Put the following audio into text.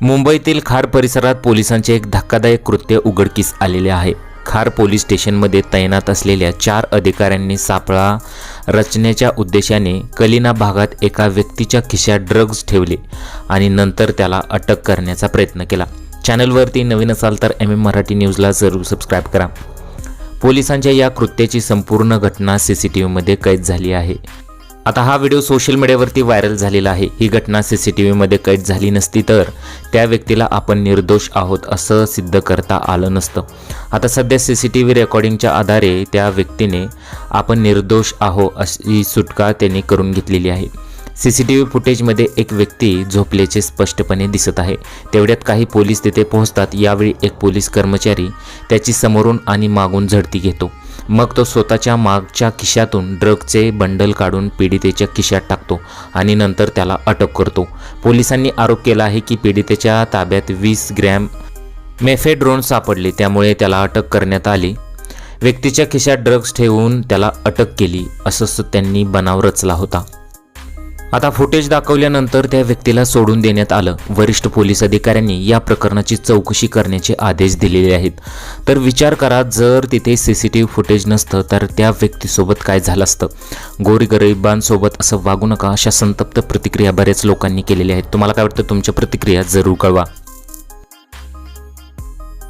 मुंबईतील खार परिसरात पोलिसांचे एक धक्कादायक कृत्य उघडकीस आलेले आहे. खार पोलीस स्टेशनमध्ये तैनात असलेल्या चार अधिकाऱ्यांनी सापळा रचण्याच्या उद्देशाने कलिना भागात एका व्यक्तीच्या खिशात ड्रग्ज ठेवले आणि नंतर त्याला अटक करण्याचा प्रयत्न केला. चॅनलवरती नवीन असाल तर एम एम मराठी न्यूजला जरूर सबस्क्राईब करा. पोलिसांच्या या कृत्याची संपूर्ण घटना सी सी टी व्हीमध्ये कैद झाली आहे. आता हा व्हिडिओ सोशल मीडियावरती व्हायरल झालेला आहे. ही घटना सी सी टी व्हीमध्ये कैद झाली नसती तर त्या व्यक्तीला आपण निर्दोष आहोत असं सिद्ध करता आलं नसतं. आता सध्या सी सी टी व्ही रेकॉर्डिंगच्या आधारे त्या व्यक्तीने आपण निर्दोष आहो अशी सुटका त्यांनी करून घेतलेली आहे. सी सी टी व्ही फुटेजमध्ये एक व्यक्ती झोपल्याचे स्पष्टपणे दिसत आहे. तेवढ्यात काही पोलीस तिथे पोहोचतात. यावेळी एक पोलीस कर्मचारी त्याची समोरून आणि मागून झडती घेतो. मग तो स्वतःच्या मागच्या खिशातून ड्रगचे बंडल काढून पीडितेच्या खिशात टाकतो आणि नंतर त्याला अटक करतो. पोलिसांनी आरोप केला आहे की पीडितेच्या ताब्यात वीस ग्रॅम मेफेड्रोन सापडले. त्यामुळे त्याला अटक करण्यात आली. व्यक्तीच्या खिशात ड्रग्ज ठेवून त्याला अटक केली असं त्यांनी बनाव रचला होता. आता फुटेज दाखवल्यानंतर त्या व्यक्तीला सोडून देण्यात आलं. वरिष्ठ पोलीस अधिकाऱ्यांनी या प्रकरणाची चौकशी करण्याचे आदेश दिलेले आहेत. तर विचार करा जर तिथे C C T V footage नसतं तर त्या व्यक्तीसोबत काय झालं असतं? गोरीगरिबांसोबत असं वागू नका अशा संतप्त प्रतिक्रिया बऱ्याच लोकांनी केलेल्या आहेत. तुम्हाला काय वाटतं? तुमच्या प्रतिक्रिया जरूर कळवा.